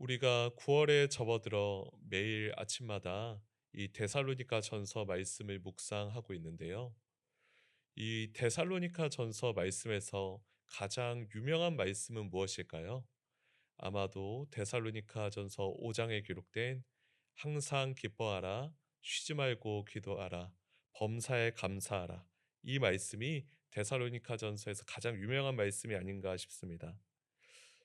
우리가 9월에 접어들어 매일 아침마다 이 데살로니가 전서 말씀을 묵상하고 있는데요. 이 데살로니가 전서 말씀에서 가장 유명한 말씀은 무엇일까요? 아마도 데살로니가 전서 5장에 기록된 항상 기뻐하라, 쉬지 말고 기도하라, 범사에 감사하라. 이 말씀이 데살로니가 전서에서 가장 유명한 말씀이 아닌가 싶습니다.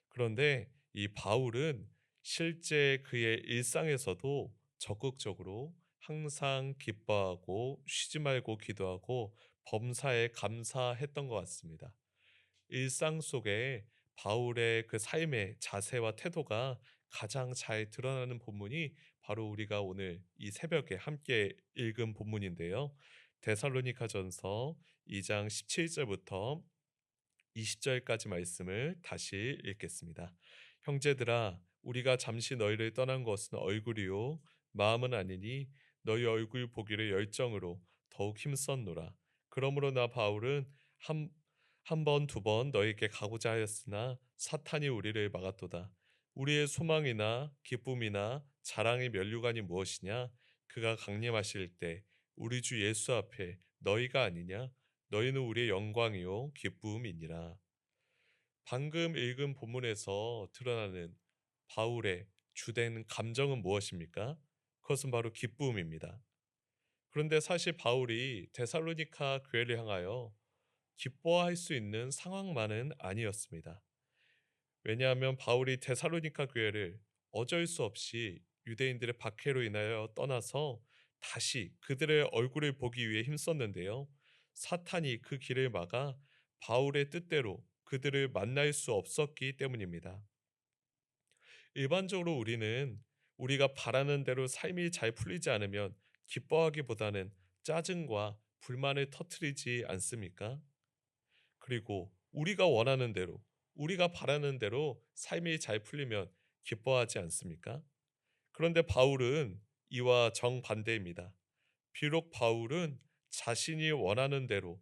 그런데 이 바울은 실제 그의 일상에서도 적극적으로 항상 기뻐하고 쉬지 말고 기도하고 범사에 감사했던 것 같습니다. 일상 속에 바울의 그 삶의 자세와 태도가 가장 잘 드러나는 본문이 바로 우리가 오늘 이 새벽에 함께 읽은 본문인데요. 데살로니가전서 2장 17절부터 20절까지 말씀을 다시 읽겠습니다. 형제들아 우리가 잠시 너희를 떠난 것은 얼굴이요 마음은 아니니 너희 얼굴 보기를 열정으로 더욱 힘썼노라. 그러므로 나 바울은 한 한 번 두 번 너희에게 가고자 하였으나 사탄이 우리를 막았도다. 우리의 소망이나 기쁨이나 자랑의 면류관이 무엇이냐? 그가 강림하실 때 우리 주 예수 앞에 너희가 아니냐? 너희는 우리의 영광이요 기쁨이니라. 방금 읽은 본문에서 드러나는 바울의 주된 감정은 무엇입니까? 그것은 바로 기쁨입니다. 그런데 사실 바울이 데살로니카 교회를 향하여 기뻐할 수 있는 상황만은 아니었습니다. 왜냐하면 바울이 데살로니카 교회를 어쩔 수 없이 유대인들의 박해로 인하여 떠나서 다시 그들의 얼굴을 보기 위해 힘썼는데요. 사탄이 그 길을 막아 바울의 뜻대로 그들을 만날 수 없었기 때문입니다. 일반적으로 우리는 우리가 바라는 대로 삶이 잘 풀리지 않으면 기뻐하기보다는 짜증과 불만을 터뜨리지 않습니까? 그리고 우리가 원하는 대로, 우리가 바라는 대로 삶이 잘 풀리면 기뻐하지 않습니까? 그런데 바울은 이와 정반대입니다. 비록 바울은 자신이 원하는 대로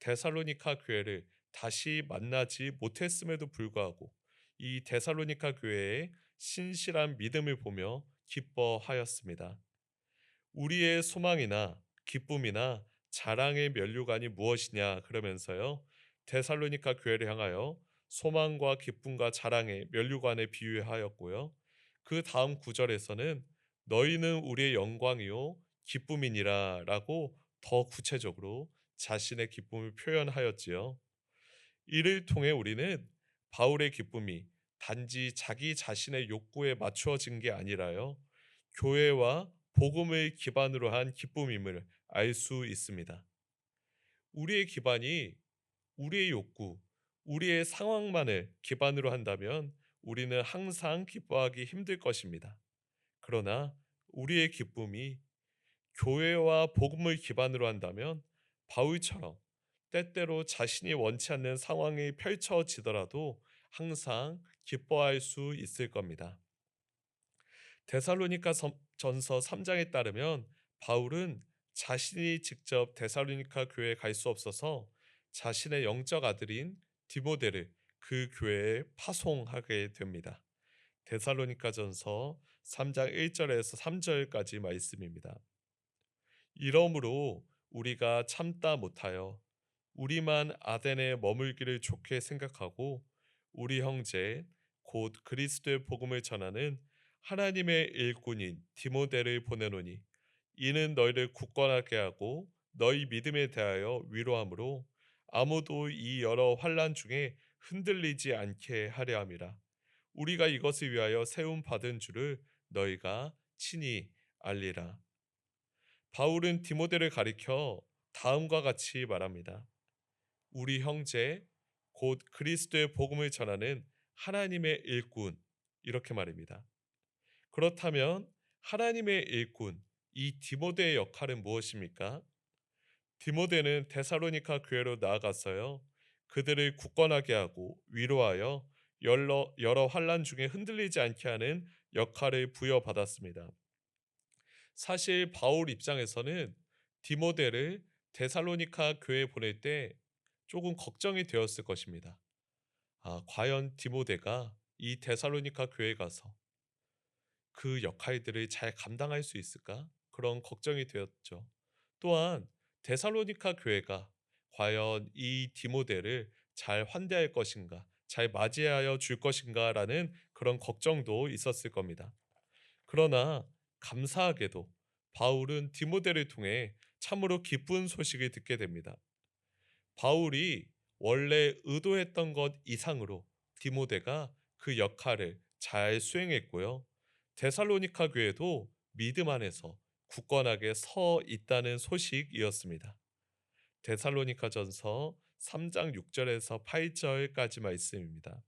데살로니카 교회를 다시 만나지 못했음에도 불구하고 이 데살로니카 교회의 신실한 믿음을 보며 기뻐하였습니다. 우리의 소망이나 기쁨이나 자랑의 면류관이 무엇이냐 그러면서요. 데살로니카 교회를 향하여 소망과 기쁨과 자랑의 면류관에 비유하였고요. 그 다음 구절에서는 너희는 우리의 영광이요 기쁨이니라라고 더 구체적으로 자신의 기쁨을 표현하였지요. 이를 통해 우리는 바울의 기쁨이 단지 자기 자신의 욕구에 맞추어진 게 아니라요. 교회와 복음을 기반으로 한 기쁨임을 알 수 있습니다. 우리의 기반이 우리의 욕구, 우리의 상황만을 기반으로 한다면 우리는 항상 기뻐하기 힘들 것입니다. 그러나 우리의 기쁨이 교회와 복음을 기반으로 한다면 바울처럼 때때로 자신이 원치 않는 상황이 펼쳐지더라도 항상 기뻐할 수 있을 겁니다. 데살로니가 전서 3장에 따르면 바울은 자신이 직접 데살로니카 교회에 갈 수 없어서 자신의 영적 아들인 디모데를 그 교회에 파송하게 됩니다. 데살로니가 전서 3장 1절에서 3절까지 말씀입니다. 이러므로 우리가 참다 못하여 우리만 아덴에 머물기를 좋게 생각하고 우리 형제 곧 그리스도의 복음을 전하는 하나님의 일꾼인 디모데를 보내노니 이는 너희를 굳건하게 하고 너희 믿음에 대하여 위로함으로 아무도 이 여러 환란 중에 흔들리지 않게 하려 함이라 우리가 이것을 위하여 세움 받은 줄을 너희가 친히 알리라 바울은 디모데를 가리켜 다음과 같이 말합니다. 우리 형제 곧 그리스도의 복음을 전하는 하나님의 일꾼 이렇게 말입니다. 그렇다면 하나님의 일꾼 이 디모데의 역할은 무엇입니까? 디모데는 데살로니카 교회로 나아갔어요. 그들을 굳건하게 하고 위로하여 여러, 여러 환란 중에 흔들리지 않게 하는 역할을 부여받았습니다. 사실 바울 입장에서는 디모데를 데살로니카 교회에 보낼 때 조금 걱정이 되었을 것입니다. 아, 과연 디모데가 이 데살로니카 교회에 가서 그 역할들을 잘 감당할 수 있을까? 그런 걱정이 되었죠. 또한 데살로니가 교회가 과연 이 디모데를 잘 환대할 것인가, 잘 맞이하여 줄 것인가라는 그런 걱정도 있었을 겁니다. 그러나 감사하게도 바울은 디모데를 통해 참으로 기쁜 소식을 듣게 됩니다. 바울이 원래 의도했던 것 이상으로 디모데가 그 역할을 잘 수행했고요. 데살로니가 교회도 믿음 안에서 굳건하게 서 있다는 소식이었습니다. 데살로니가전서 3장 6절에서 8절까지 말씀입니다.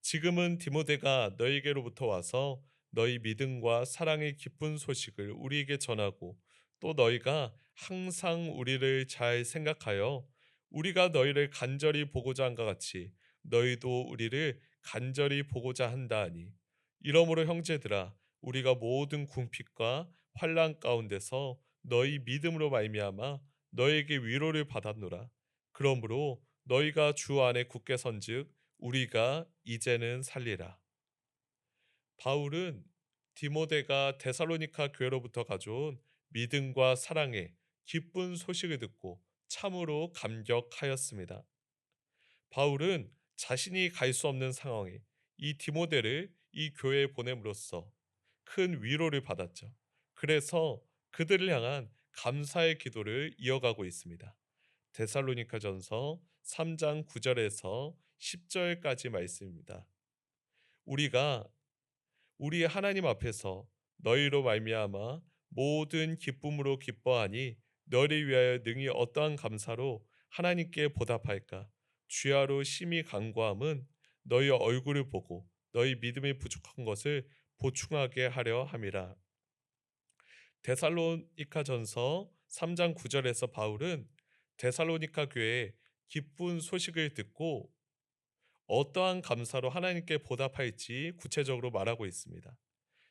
지금은 디모데가 너희에게로부터 와서 너희 믿음과 사랑의 기쁜 소식을 우리에게 전하고 또 너희가 항상 우리를 잘 생각하여 우리가 너희를 간절히 보고자 한것 같이 너희도 우리를 간절히 보고자 한다 하니 이러므로 형제들아 우리가 모든 궁핍과 환란 가운데서 너희 믿음으로 말미암아 너에게 위로를 받았노라. 그러므로 너희가 주 안에 굳게 선즉 우리가 이제는 살리라. 바울은 디모데가 데살로니가 교회로부터 가져온 믿음과 사랑의 기쁜 소식을 듣고 참으로 감격하였습니다. 바울은 자신이 갈 수 없는 상황에 이 디모데를 이 교회에 보냄으로써 큰 위로를 받았죠. 그래서 그들을 향한 감사의 기도를 이어가고 있습니다. 데살로니카 전서 3장 9절에서 10절까지 말씀입니다. 우리가 우리 하나님 앞에서 너희로 말미암아 모든 기쁨으로 기뻐하니 너희를 위하여 능히 어떠한 감사로 하나님께 보답할까 주야로 심히 간구함은 너희 얼굴을 보고 너희 믿음이 부족한 것을 보충하게 하려 함이라. 데살로니카전서 3장 9절에서 바울은 데살로니카 교회에 기쁜 소식을 듣고 어떠한 감사로 하나님께 보답할지 구체적으로 말하고 있습니다.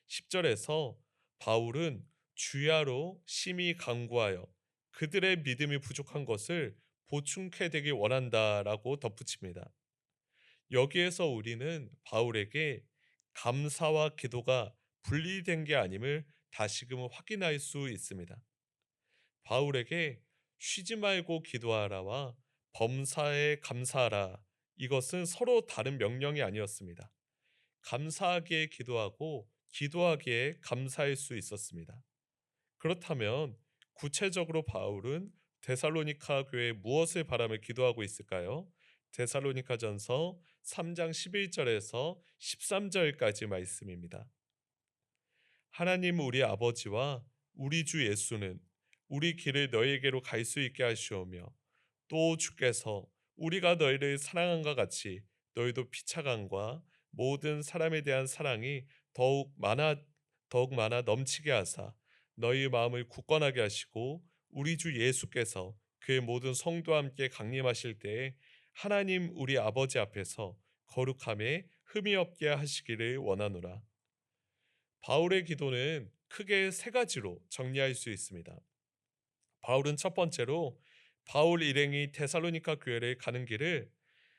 10절에서 바울은 주야로 심히 강구하여 그들의 믿음이 부족한 것을 보충케 되길 원한다라고 덧붙입니다. 여기에서 우리는 바울에게 감사와 기도가 분리된 게 아님을 다시금 확인할 수 있습니다. 바울에게 쉬지 말고 기도하라와 범사에 감사하라 이것은 서로 다른 명령이 아니었습니다. 감사하기에 기도하고 기도하기에 감사할 수 있었습니다. 그렇다면 구체적으로 바울은 데살로니카 교회 무엇을 바라며 기도하고 있을까요? 데살로니카전서 3장 11절에서 13절까지 말씀입니다. 하나님 우리 아버지와 우리 주 예수는 우리 길을 너희에게로 갈 수 있게 하시오며 또 주께서 우리가 너희를 사랑한것 같이 너희도 피차감과 모든 사람에 대한 사랑이 더욱 많아 더욱 많아 넘치게 하사 너희 마음을 굳건하게 하시고 우리 주 예수께서 그의 모든 성도와 함께 강림하실 때에 하나님 우리 아버지 앞에서 거룩함에 흠이 없게 하시기를 원하노라. 바울의 기도는 크게 세 가지로 정리할 수 있습니다. 바울은 첫 번째로 바울 일행이 데살로니카 교회를 가는 길을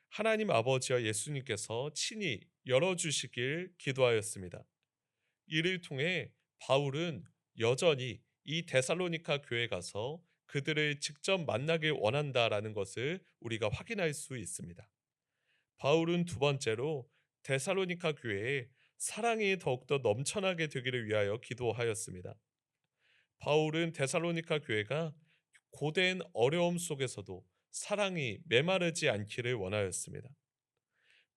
하나님 아버지와 예수님께서 친히 열어주시길 기도하였습니다. 이를 통해 바울은 여전히 이 데살로니카 교회 가서 그들을 직접 만나길 원한다라는 것을 우리가 확인할 수 있습니다. 바울은 두 번째로 데살로니카 교회에 사랑이 더욱더 넘쳐나게 되기를 위하여 기도하였습니다. 바울은 데살로니카 교회가 고된 어려움 속에서도 사랑이 메마르지 않기를 원하였습니다.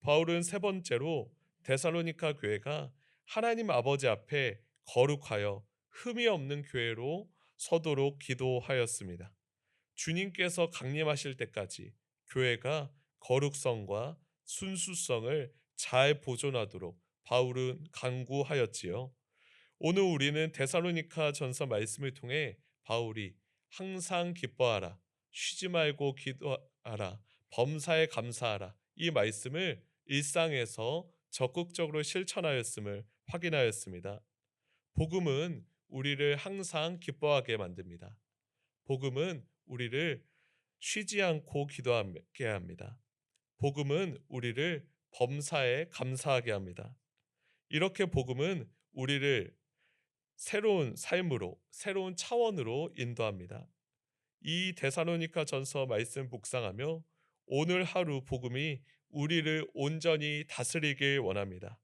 바울은 세 번째로 데살로니카 교회가 하나님 아버지 앞에 거룩하여 흠이 없는 교회로 서도록 기도하였습니다. 주님께서 강림하실 때까지 교회가 거룩성과 순수성을 잘 보존하도록 바울은 간구하였지요. 오늘 우리는 데살로니카 전서 말씀을 통해 바울이 항상 기뻐하라, 쉬지 말고 기도하라, 범사에 감사하라 이 말씀을 일상에서 적극적으로 실천하였음을 확인하였습니다. 복음은 우리를 항상 기뻐하게 만듭니다. 복음은 우리를 쉬지 않고 기도하게 합니다. 복음은 우리를 범사에 감사하게 합니다. 이렇게 복음은 우리를 새로운 삶으로 새로운 차원으로 인도합니다. 이 데살로니가 전서 말씀 묵상하며 오늘 하루 복음이 우리를 온전히 다스리길 원합니다.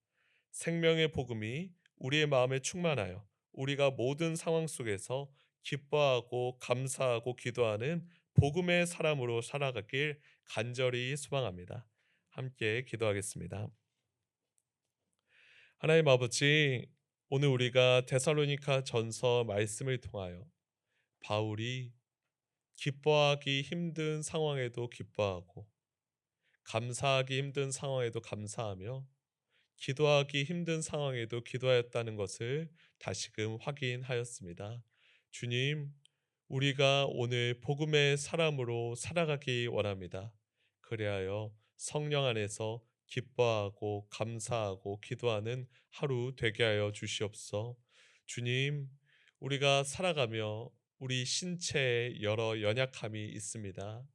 생명의 복음이 우리의 마음에 충만하여 우리가 모든 상황 속에서 기뻐하고 감사하고 기도하는 복음의 사람으로 살아가길 간절히 소망합니다. 함께 기도하겠습니다. 하나님 아버지, 오늘 우리가 데살로니가 전서 말씀을 통하여 바울이 기뻐하기 힘든 상황에도 기뻐하고 감사하기 힘든 상황에도 감사하며 기도하기 힘든 상황에도 기도하였다는 것을 다시금 확인하였습니다. 주님, 우리가 오늘 복음의 사람으로 살아가기 원합니다. 그리하여 성령 안에서 기뻐하고 감사하고 기도하는 하루 되게 하여 주시옵소. 주님, 우리가 살아가며 우리 신체에 여러 연약함이 있습니다.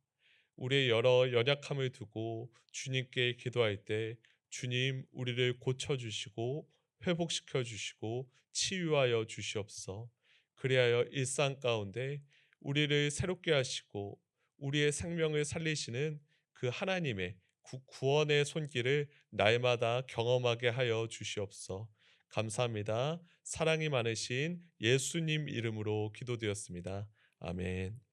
우리의 여러 연약함을 두고 주님께 기도할 때 주님 우리를 고쳐 주시고 회복시켜 주시고 치유하여 주시옵소. 그리하여 일상 가운데 우리를 새롭게 하시고 우리의 생명을 살리시는 그 하나님의 구원의 손길을 날마다 경험하게 하여 주시옵소. 감사합니다. 사랑이 많으신 예수님 이름으로 기도드렸습니다. 아멘.